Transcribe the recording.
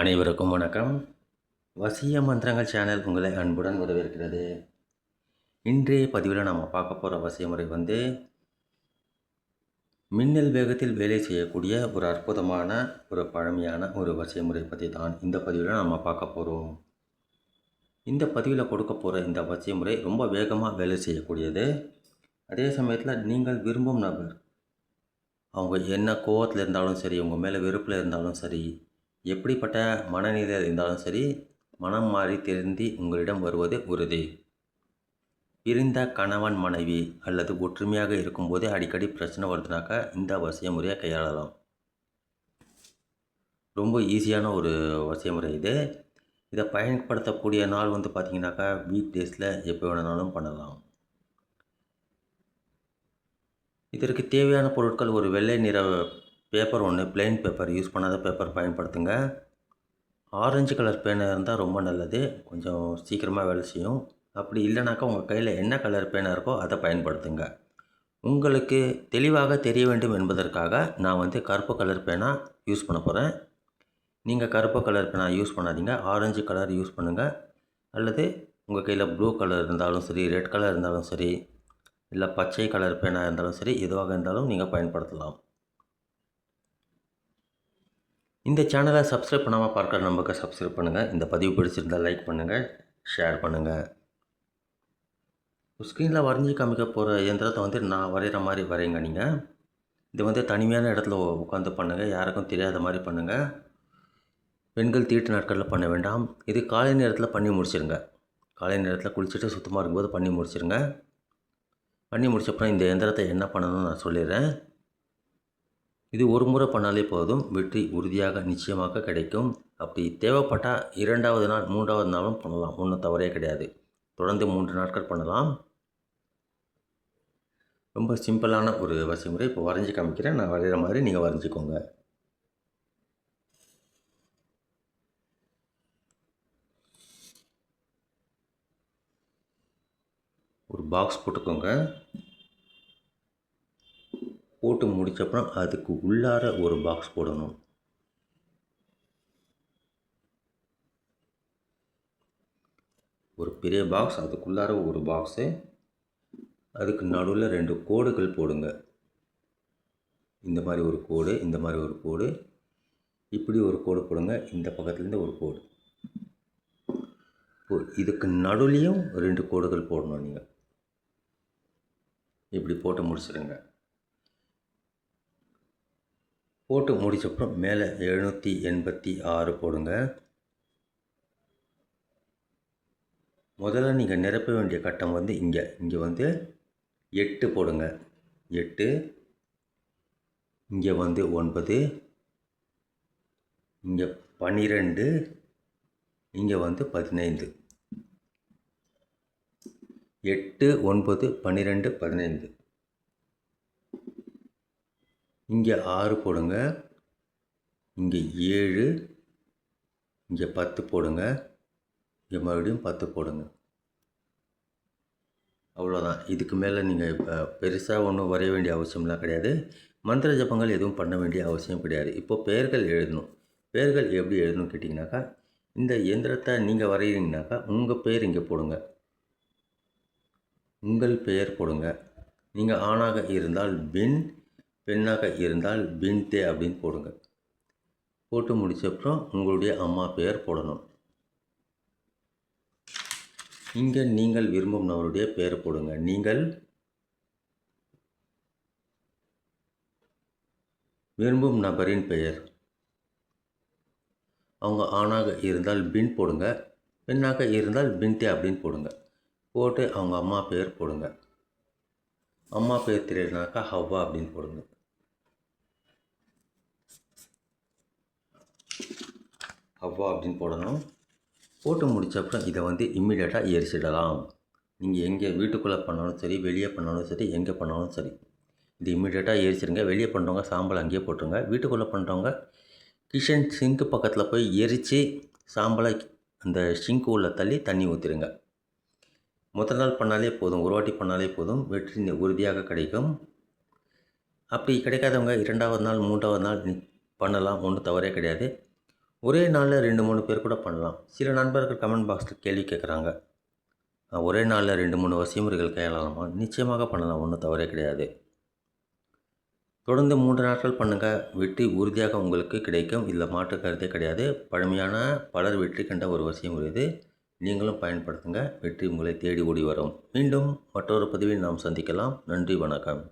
அனைவருக்கும் வணக்கம். வசிய மந்திரங்கள் சேனல் உங்களை அன்புடன் வரவேற்கிறது. இன்றைய பதிவில் நாம் பார்க்க போகிற வசிய முறை வந்து மின்னல் வேகத்தில் வேலை செய்யக்கூடிய ஒரு அற்புதமான ஒரு பழமையான ஒரு வசிய முறை பற்றி தான் இந்த பதிவில் நம்ம பார்க்க போகிறோம் இந்த பதிவில் கொடுக்க போகிற இந்த வசிய முறை ரொம்ப வேகமாக வேலை செய்யக்கூடியது. அதே சமயத்தில் நீங்கள் விரும்பும் நபர் அவங்க என்ன கோவத்தில் இருந்தாலும் சரி உங்கள் மேலே வெறுப்பில் இருந்தாலும் சரி எப்படிப்பட்ட மனநிலை இருந்தாலும் சரி மனம் மாறி திருந்தி உங்களிடம் வருவது உறுதி. பிரிந்த கணவன் மனைவி அல்லது ஒற்றுமையாக இருக்கும்போதே அடிக்கடி பிரச்சனை வருதுனாக்கா இந்த வசிய முறையை கையாளலாம். ரொம்ப ஈஸியான ஒரு வசிய முறை இது. இதை பயன்படுத்தக்கூடிய நாள் வந்து பார்த்திங்கனாக்கா வீக் டேஸில் எப்போ வேணுனாலும் பண்ணலாம். இதற்கு தேவையான பொருட்கள் ஒரு வெள்ளை நிற பேப்பர் ஒன்று பிளெயின் பேப்பர் யூஸ் பண்ணாத பேப்பர் பயன்படுத்துங்க. ஆரஞ்சு கலர் பேனாக இருந்தால் ரொம்ப நல்லது. கொஞ்சம் சீக்கிரமாக வேலை செய்யும். அப்படி இல்லைனாக்கா உங்கள் கையில் என்ன கலர் பேனாக இருக்கோ அதை பயன்படுத்துங்க. உங்களுக்கு தெளிவாக தெரிய வேண்டும் என்பதற்காக நான் வந்து கருப்பு கலர் பேனா யூஸ் பண்ண போகிறேன் நீங்கள் கருப்பு கலர் பேனா யூஸ் பண்ணாதீங்க. ஆரஞ்சு கலர் யூஸ் பண்ணுங்கள் அல்லது உங்கள் கையில் ப்ளூ கலர் இருந்தாலும் சரி ரெட் கலர் இருந்தாலும் சரி இல்லை பச்சை கலர் பேனாக இருந்தாலும் சரி எதுவாக இருந்தாலும் நீங்கள் பயன்படுத்தலாம். இந்த சேனலை சப்ஸ்கிரைப் பண்ணாமல் பார்க்குற நம்பருக்கு சப்ஸ்கிரைப் பண்ணுங்கள் இந்த பதிவு பிடிச்சிருந்தால் லைக் பண்ணுங்கள் ஷேர் பண்ணுங்கள் ஸ்க்ரீனில் வரைஞ்சி காமிக்க போகிற இயந்திரத்தை வந்து நான் வரைகிற மாதிரி வரைங்க நீங்கள் இது வந்து தனிமையான இடத்துல உட்காந்து பண்ணுங்கள் யாருக்கும் தெரியாத மாதிரி பண்ணுங்கள் பெண்கள் தீட்டு நாட்களில் பண்ண வேண்டாம். இது காலை நேரத்தில் பண்ணி முடிச்சிருங்க. காலை நேரத்தில் குளிச்சுட்டு சுத்தமாக இருக்கும்போது பண்ணி முடிச்சிருங்க. பண்ணி முடிச்சப்பறம் இந்த எந்திரத்தை என்ன பண்ணணும்னு நான் சொல்லிடுறேன். இது ஒரு முறை பண்ணாலே போதும். வெற்றி உறுதியாக நிச்சயமாக கிடைக்கும். அப்படி தேவைப்பட்டால் இரண்டாவது நாள் மூன்றாவது நாளும் பண்ணலாம். ஒன்றும் தவறே கிடையாது. தொடர்ந்து மூன்று நாட்கள் பண்ணலாம். ரொம்ப சிம்பிளான ஒரு வசி முறை இப்போ வரைஞ்சி காமிக்கிறேன். நான் வரைகிற மாதிரி நீங்கள் வரைஞ்சிக்கோங்க. ஒரு பாக்ஸ் போட்டுக்கோங்க. முடிச்சப்புறம் அதுக்கு உள்ளார ஒரு பாக்ஸ் போடணும். ஒரு பெரிய பாக்ஸ் அதுக்குள்ளார ஒரு பாக்ஸு அதுக்கு நடுவில் ரெண்டு கோடுகள் போடுங்க. இந்த மாதிரி ஒரு கோடு இந்த மாதிரி ஒரு கோடு இப்படி ஒரு கோடு போடுங்க இந்த பக்கத்துலேருந்து ஒரு கோடு. இப்போ இதுக்கு நடுவுலையும் ரெண்டு கோடுகள் போடணும் நீங்கள் இப்படி போட்டு முடிச்சிடுங்க போட்டு முடிச்சப்புறம் மேலே எழுநூற்றி எண்பத்தி ஆறு போடுங்க. முதல்ல நீங்கள் நிரப்ப வேண்டிய கட்டம் வந்து இங்கே. இங்கே வந்து எட்டு போடுங்க. எட்டு இங்கே வந்து ஒன்பது இங்கே பன்னிரெண்டு இங்கே வந்து பதினைந்து. எட்டு ஒன்பது பன்னிரெண்டு பதினைந்து. இங்கே ஆறு போடுங்க. இங்கே ஏழு இங்கே பத்து போடுங்க. இங்கே மறுபடியும் பத்து போடுங்க. அவ்வளோதான். இதுக்கு மேலே நீங்கள் இப்போ பெருசாக ஒன்றும் வரைய வேண்டிய அவசியம்லாம் கிடையாது. மந்திர ஜபங்கள் எதுவும் பண்ண வேண்டிய அவசியம் கிடையாது. இப்போது பெயர்கள் எழுதணும். பெயர்கள் எப்படி எழுதணும் கேட்டிங்கனாக்கா இந்த இயந்திரத்தை நீங்கள் வரைகிறீங்கனாக்கா உங்கள் பெயர் இங்கே போடுங்க. உங்கள் பெயர் போடுங்க. நீங்கள் ஆணாக இருந்தால் பின் பெண்ணாக இருந்தால் பின்தே அப்படின்னு போடுங்க. போட்டு முடிச்சப்புறம் உங்களுடைய அம்மா பெயர் போடணும். இங்கே நீங்கள் விரும்பும் நபருடைய பெயர் போடுங்க. நீங்கள் விரும்பும் நபரின் பெயர். அவங்க ஆணாக இருந்தால் பின் போடுங்க. பெண்ணாக இருந்தால் பின்தே அப்படின்னு போடுங்க. போட்டு அவங்க அம்மா பெயர் போடுங்க. அம்மா பேர் தெரியலனாக்கா ஹவ்வா அப்படின்னு போடுங்க. அவ்வா அப்படின்னு போடணும். போட்டு முடித்தப்பறம் இதை வந்து இம்மிடியேட்டாக எரிச்சிடலாம். நீங்கள் எங்கே வீட்டுக்குள்ளே பண்ணாலும் சரி வெளியே பண்ணாலும் சரி எங்கே பண்ணாலும் சரி. இது இம்மிடியேட்டாக எரிச்சிருங்க. வெளியே பண்ணுறவங்க சாம்பல் அங்கேயே போட்டுருங்க. வீட்டுக்குள்ளே பண்ணுறவங்க கிச்சன் சிங்க்கு பக்கத்தில் போய் எரித்து சாம்பலை அந்த சிங்க்கு உள்ள தள்ளி தண்ணி ஊற்றிடுங்க முதல் நாள் பண்ணாலே போதும். ஒரு வாட்டி பண்ணாலே போதும். வெற்றி உறுதியாக கிடைக்கும். அப்படி கிடைக்காதவங்க இரண்டாவது நாள் மூன்றாவது நாள் பண்ணலாம். ஒன்றும் தவறே கிடையாது. ஒரே நாளில் ரெண்டு மூணு பேர் கூட பண்ணலாம். சில நண்பர்கள் கமெண்ட் பாக்ஸில் கேள்வி கேட்குறாங்க ஒரே நாளில் ரெண்டு மூணு வசிமுறைகள் கையாளலாமா? நிச்சயமாக பண்ணலாம். ஒன்றும் தவறே கிடையாது. தொடர்ந்து மூன்று நாட்கள் பண்ணுங்கள் வெற்றி உறுதியாக உங்களுக்கு கிடைக்கும். இதில் மாற்று கருத்தே கிடையாது. பழமையான பலர் வெற்றி கண்ட ஒரு வசியமுறை இது. நீங்களும் பயன்படுத்துங்க. வெற்றி உங்களை தேடி ஓடி வரும். மீண்டும் மற்றொரு பதிவில் நாம் சந்திக்கலாம். நன்றி வணக்கம்.